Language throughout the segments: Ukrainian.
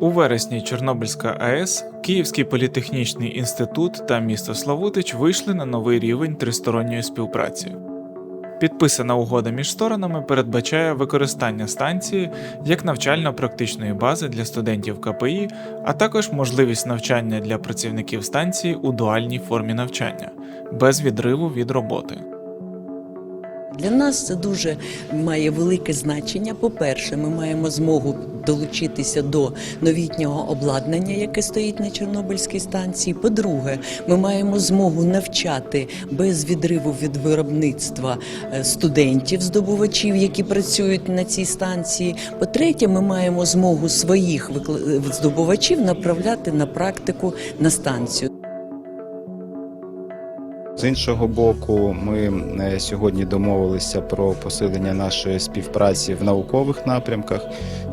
У вересні Чорнобильська АЕС, Київський політехнічний інститут та місто Славутич вийшли на новий рівень тристоронньої співпраці. Підписана угода між сторонами передбачає використання станції як навчально-практичної бази для студентів КПІ, а також можливість навчання для працівників станції у дуальній формі навчання без відриву від роботи. Для нас це дуже має велике значення. По-перше, ми маємо змогу долучитися до новітнього обладнання, яке стоїть на Чорнобильській станції. По-друге, ми маємо змогу навчати без відриву від виробництва е, студентів, здобувачів, які працюють на цій станції. По-третє, ми маємо змогу своїх викла- здобувачів направляти на практику на станцію. З іншого боку, ми е, сьогодні домовилися про посилення нашої співпраці в наукових напрямках.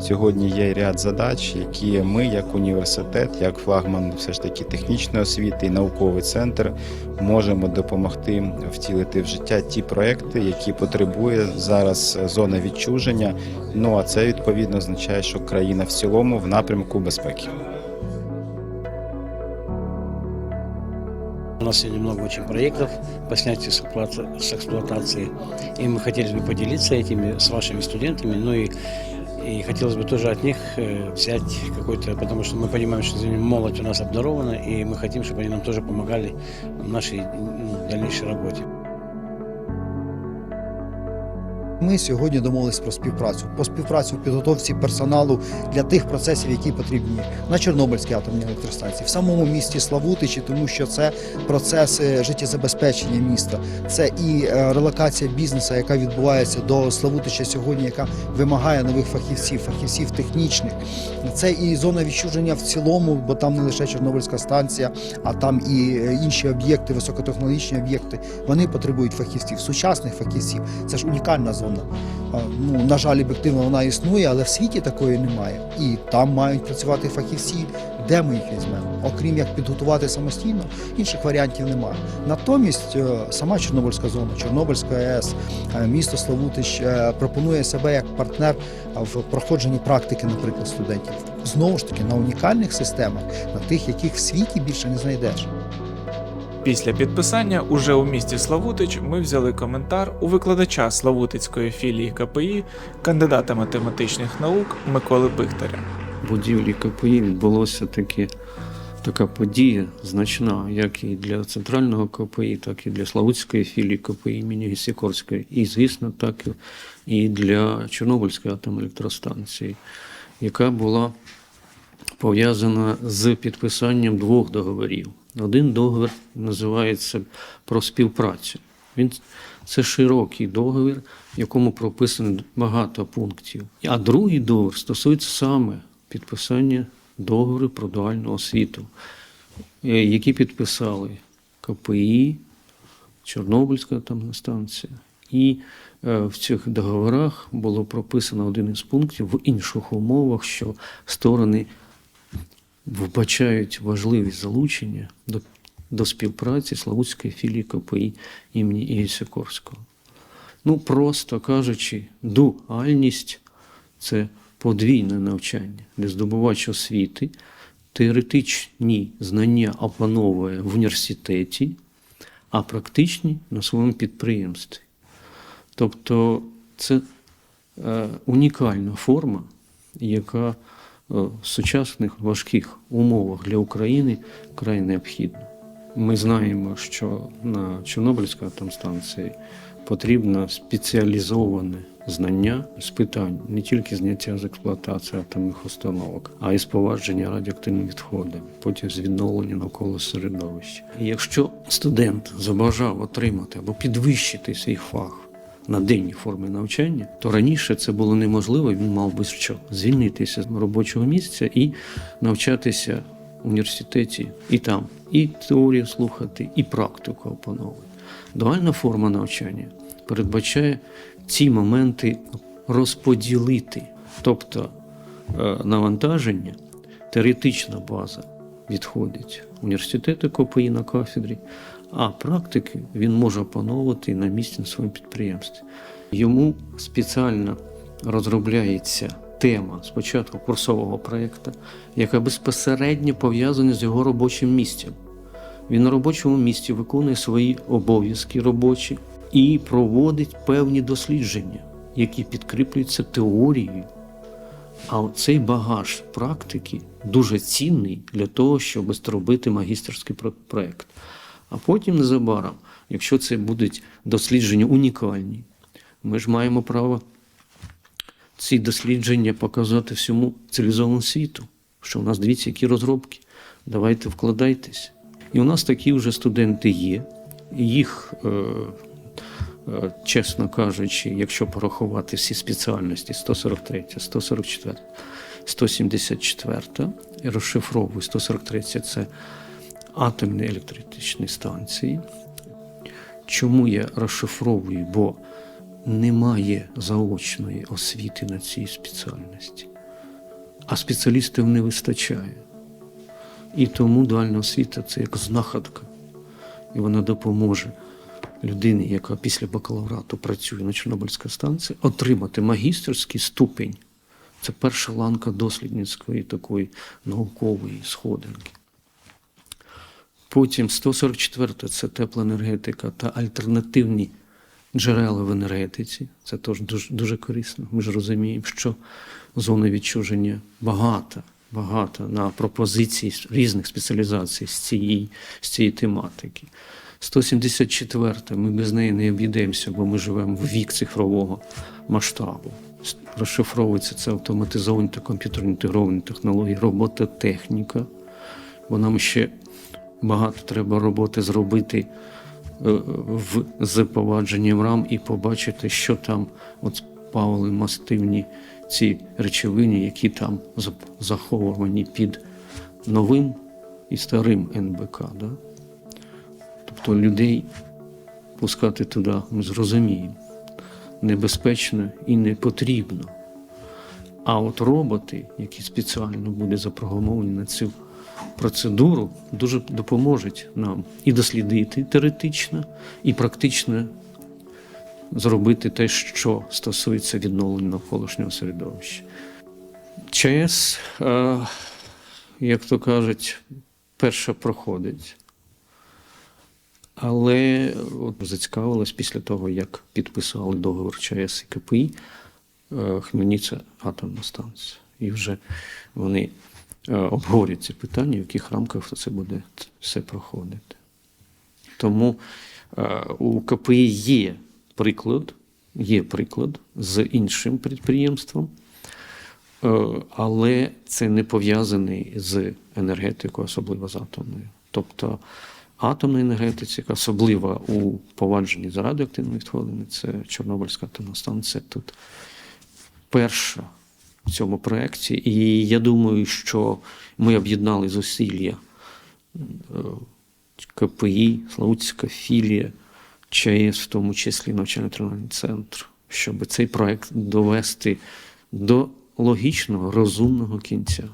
Сьогодні є ряд задач, які ми, як університет, як флагман все ж таки технічної освіти і науковий центр, можемо допомогти втілити в життя ті проекти, які потребує зараз зона відчуження. Ну а це відповідно означає, що країна в цілому в напрямку безпеки. У нас сегодня много очень проектов по снятию с эксплуата- с эксплуатации, и мы хотели бы поделиться этими с вашими студентами, ну и, и хотелось бы тоже от них э, взять какой-то, потому что мы понимаем, что молодь у нас обдарована, и мы хотим, чтобы они нам тоже помогали в нашей ну, дальнейшей работе. Ми сьогодні домовились про співпрацю. По співпрацю в підготовці персоналу для тих процесів, які потрібні на Чорнобильській атомній електростанції, в самому місті Славутичі, тому що це процеси життєзабезпечення міста, це і е, релокація бізнесу, яка відбувається до Славутича сьогодні, яка вимагає нових фахівців, фахівців технічних. Це і зона відчуження в цілому, бо там не лише Чорнобильська станція, а там і е, інші об'єкти, високотехнологічні об'єкти. Вони потребують фахівців, сучасних фахівців. Це ж унікальна зона. А, Ну, на жаль, об'єктивно вона існує, але в світі такої немає. І там мають працювати фахівці. Де ми їх візьмемо? Окрім як підготувати самостійно, інших варіантів немає. Натомість е, сама Чорнобильська зона, Чорнобильська АЕС, е, місто Славутич е, пропонує себе як партнер в проходженні практики, наприклад, студентів. Знову ж таки, на унікальних системах, на тих, яких в світі більше не знайдеш. Після підписання уже у місті Славутич ми взяли коментар у викладача Славутицької філії КПІ, кандидата математичних наук Миколи Бихтаря. будівлі КПІ відбулося таке, така подія значна, як і для центрального КПІ, так і для Славутської філії КПІ імені Гісікорської, і, звісно, так і для Чорнобильської атомної електростанції, яка була пов'язана з підписанням двох договорів. Один договір називається про співпрацю. Він це широкий договір, в якому прописано багато пунктів. А другий договір стосується саме підписання договору про дуальну освіту, е, які підписали КПІ, Чорнобильська атомна станція. І е, в цих договорах було прописано один із пунктів в інших умовах, що сторони вбачають важливість залучення до, до співпраці Славутської філії КПІ імені Ігоря Сікорського. Ну, просто кажучи, дуальність це подвійне навчання, де здобувач освіти теоретичні знання опановує в університеті, а практичні на своєму підприємстві. Тобто це е, унікальна форма, яка в сучасних важких умовах для України край необхідна. Ми знаємо, що на Чорнобильській атомстанції потрібно спеціалізоване знання з питань не тільки зняття з експлуатації атомних установок, а й спровадження радіоактивних відходів, потім з відновлення навколо середовища. І якщо студент забажав отримати або підвищити свій фах на денній формі навчання, то раніше це було неможливо. Він мав би що звільнитися з робочого місця і навчатися в університеті і там, і теорію слухати, і практику опановувати. Дуальна форма навчання передбачає ці моменти розподілити, тобто е, навантаження, теоретична база відходить університету КПІ на кафедрі, а практики він може опановувати на місці на своєму підприємстві. Йому спеціально розробляється тема спочатку курсового проєкту, яка безпосередньо пов'язана з його робочим місцем. Він на робочому місці виконує свої обов'язки робочі і проводить певні дослідження, які підкріплюються теорією. А цей багаж практики дуже цінний для того, щоб зробити магістерський про- проект. А потім незабаром, якщо це будуть дослідження унікальні, ми ж маємо право ці дослідження показати всьому цивілізованому світу, що у нас дивіться, які розробки. Давайте вкладайтесь. І у нас такі вже студенти є. Їх, е, е, чесно кажучи, якщо порахувати всі спеціальності 143, 144, 174, і розшифровую 143 це атомні електричні станції. Чому я розшифровую? Бо немає заочної освіти на цій спеціальності, а спеціалістів не вистачає. І тому дуальна освіта це як знаходка, і вона допоможе людині, яка після бакалаврату працює на Чорнобильській станції, отримати магістерський ступень. Це перша ланка дослідницької такої наукової сходинки. Потім 144 це тепла енергетика та альтернативні джерела в енергетиці. Це теж дуже, дуже корисно. Ми ж розуміємо, що зона відчуження багата, багата на пропозиції різних спеціалізацій з цієї, з цієї тематики. 174 ми без неї не обійдемося, бо ми живемо в вік цифрового масштабу. Розшифровується це автоматизовані та комп'ютерно інтегровані технології, робототехніка. Бо нам ще багато треба роботи зробити е, в запровадженням рам і побачити, що там от спали мастивні ці речовини, які там заховані під новим і старим НБК. Да? Тобто людей пускати туди, ми зрозуміємо, небезпечно і не потрібно. А от роботи, які спеціально будуть запрограмовані на цю процедуру, дуже допоможуть нам і дослідити теоретично, і практично зробити те, що стосується відновлення навколишнього середовища. ЧАЕС, е, як то кажуть, перша проходить. Але от зацікавилась після того, як підписали договор ЧАЕС і КПІ, е, Хмельниця атомна станція. І вже вони обговорюють ці питання, в яких рамках це буде все проходити. Тому е, у КПІ є приклад, є приклад з іншим підприємством, е, але це не пов'язаний з енергетикою, особливо з атомною. Тобто атомна енергетика, особливо у повадженні з радіоактивними відходами, це Чорнобильська атомна станція тут перша в цьому проєкті. І я думаю, що ми об'єднали зусилля е, КПІ, Славутська філія, ЧАЕС, в тому числі навчально-тренувальний центр, щоб цей проєкт довести до логічного, розумного кінця.